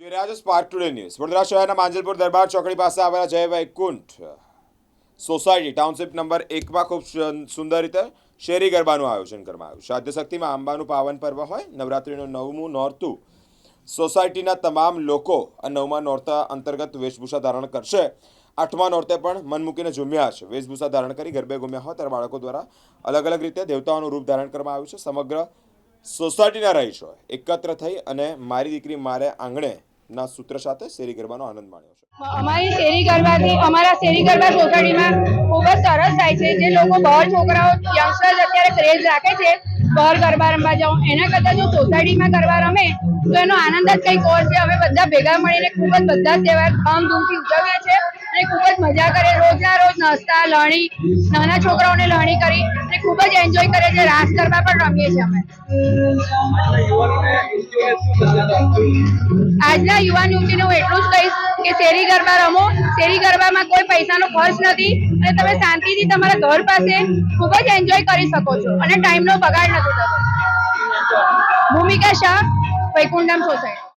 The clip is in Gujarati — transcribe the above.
જોઈ રહ્યા છો સ્પાર્ક ટુડે ન્યૂઝ વડોદરા શહેરના માંજલપુર દરબાર ચોકડી પાસે આવેલા જયભાઈ કુંઠ સોસાયટી ટાઉનશીપ નંબર એકમાં ખૂબ સુંદર રીતે શેરી ગરબાનું આયોજન કરવામાં આવ્યું. છે શક્તિમાં આંબાનું પાવન પર્વ હોય, નવરાત્રિનું નવમું નોરતું. સોસાયટીના તમામ લોકો આ નવમા નોરતા અંતર્ગત વેશભૂષા ધારણ કરશે. આઠમા નોરતે પણ મન મૂકીને ઝૂમ્યા છે. વેશભૂષા ધારણ કરી ગરબે ગુમ્યા હોય, ત્યારે બાળકો દ્વારા અલગ અલગ રીતે દેવતાઓનું રૂપ ધારણ કરવામાં આવ્યું છે. સમગ્ર સોસાયટીના રહીશો એકત્ર થઈ અને મારી દીકરી મારે આંગણે ના સૂત્ર સાથે શેરી ગરબાનો આનંદ માણ્યો છે. અમારી શેરી ગરબાથી અમારા શેરી ગરબા સોસાયટીમાં ખૂબ જ સરસ થાય છે. જે લોકો બહાર છોકરાઓ યંગસ્ટર્સ અત્યારે ક્રેઝ રાખે છે, બહાર ગરબા રમવા જાઉં એના કરતાં જો સોસાયટીમાં ગરબા રમે, તો એનો આનંદ જ કંઈક ઓર છે. અમે બધા ભેગા મળીને ખૂબ જ બધા તહેવાર ધામધૂમથી ઉજવીએ છીએ અને ખૂબ જ મજા કરે રોજના રોજ નાસ્તા લણી નાના છોકરાઓને લણી કરી ખૂબ જ એન્જોય કરે છે રાસ ગરબા પણ રમીએ છીએ અમે. આજના યુવાન યુવતીને હું એટલું જ કહીશ કે શેરી ગરબા રમો. શેરી ગરબામાં કોઈ પૈસાનો ખર્ચ નથી અને તમે શાંતિથી તમારા ઘર પાસે ખૂબ જ એન્જોય કરી શકો છો અને ટાઈમનો બગાડ નથી થતો. ભૂમિકા શાહ, વૈકુંઠમ સોસાયટી.